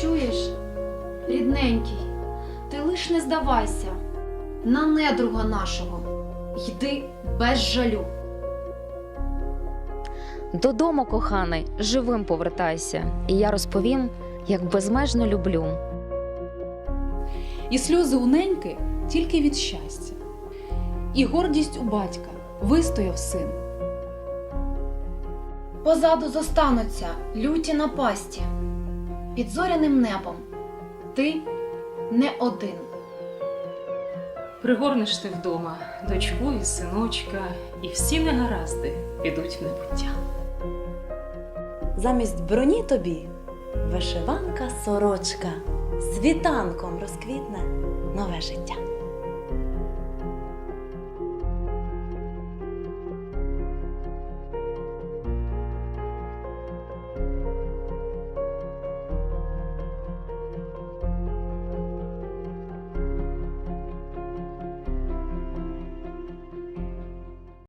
Чуєш, рідненький, ти лиш не здавайся, на недруга нашого, йди без жалю. Додому, коханий, живим повертайся, і я розповім, як безмежно люблю. І сльози у неньки тільки від щастя. І гордість у батька вистояв син. Позаду зостануться люті напасті. Під зоряним небом ти не один. Пригорнеш ти вдома дочку і синочка, і всі негаразди підуть в небуття. Замість броні тобі вишиванка сорочка, світанком розквітне нове життя.